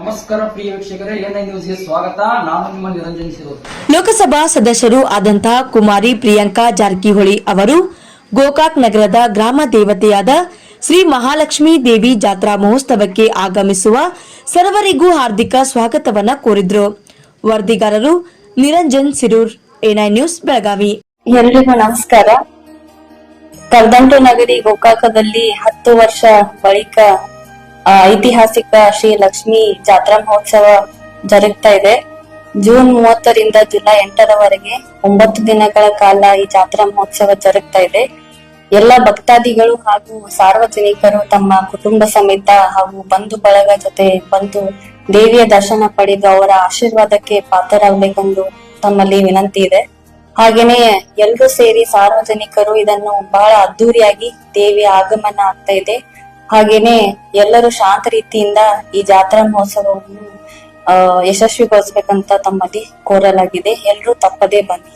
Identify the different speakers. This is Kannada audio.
Speaker 1: ನಮಸ್ಕಾರ ಪ್ರಿಯ ವೀಕ್ಷಕರೇ ಎನ್ಐ ನ್ಯೂಸ್ಗೆ ಸ್ವಾಗತ. ನಾನು ನಿಮ್ಮ ನಿರಂಜನ್ ಸಿರೋರ್
Speaker 2: ಲೋಕಸಭಾ ಸದಸ್ಯರು ಆದಂತಹ ಕುಮಾರಿ ಪ್ರಿಯಾಂಕಾ ಜಾರಕಿಹೊಳಿ ಅವರು ಗೋಕಾಕ್ ನಗರದ ಗ್ರಾಮ ದೇವತೆಯಾದ ಶ್ರೀ ಮಹಾಲಕ್ಷ್ಮೀ ದೇವಿ ಜಾತ್ರಾ ಮಹೋತ್ಸವಕ್ಕೆ ಆಗಮಿಸುವ ಸರ್ವರಿಗೂ ಹಾರ್ದಿಕ ಸ್ವಾಗತವನ್ನ ಕೋರಿದ್ರು. ವರದಿಗಾರರು ನಿರಂಜನ್ ಸಿರೂರ್ ಎನ್ಐ ನ್ಯೂಸ್ ಬೆಳಗಾವಿ.
Speaker 3: ಎಲ್ರಿಗೂ ನಮಸ್ಕಾರ. ಕರ್ದಂಟು ನಗರಿ ಗೋಕಾಕದಲ್ಲಿ ಹತ್ತು ವರ್ಷ ಬಳಿಕ ಐತಿಹಾಸಿಕ ಶ್ರೀ ಲಕ್ಷ್ಮಿ ಜಾತ್ರಾ ಮಹೋತ್ಸವ ಜರುಗ್ತಾ ಇದೆ. ಜೂನ್ ಮೂವತ್ತರಿಂದ ಜುಲೈ ಎಂಟರವರೆಗೆ ಒಂಬತ್ತು ದಿನಗಳ ಕಾಲ ಈ ಜಾತ್ರಾ ಮಹೋತ್ಸವ ಜರುಗ್ತಾ ಇದೆ. ಎಲ್ಲ ಭಕ್ತಾದಿಗಳು ಹಾಗೂ ಸಾರ್ವಜನಿಕರು ತಮ್ಮ ಕುಟುಂಬ ಸಮೇತ ಹಾಗೂ ಬಂಧು ಬಳಗ ಜೊತೆ ಬಂದು ದೇವಿಯ ದರ್ಶನ ಪಡೆದು ಅವರ ಆಶೀರ್ವಾದಕ್ಕೆ ಪಾತ್ರರಾಗಬೇಕೆಂದು ತಮ್ಮಲ್ಲಿ ವಿನಂತಿ ಇದೆ. ಹಾಗೇನೆ ಎಲ್ಲರೂ ಸೇರಿ ಸಾರ್ವಜನಿಕರು ಇದನ್ನು ಬಹಳ ಅದ್ದೂರಿಯಾಗಿ ದೇವಿಯ ಆಗಮನ ಆಗ್ತಾ ಇದೆ. ಹಾಗೇನೆ ಎಲ್ಲರೂ ಶಾಂತ ರೀತಿಯಿಂದ ಈ ಜಾತ್ರಾ ಮಹೋತ್ಸವವನ್ನು ಯಶಸ್ವಿಗೊಳಿಸ್ಬೇಕಂತ ತಮ್ಮಲ್ಲಿ ಕೋರಲಾಗಿದೆ. ಎಲ್ಲರೂ ತಪ್ಪದೇ ಬನ್ನಿ.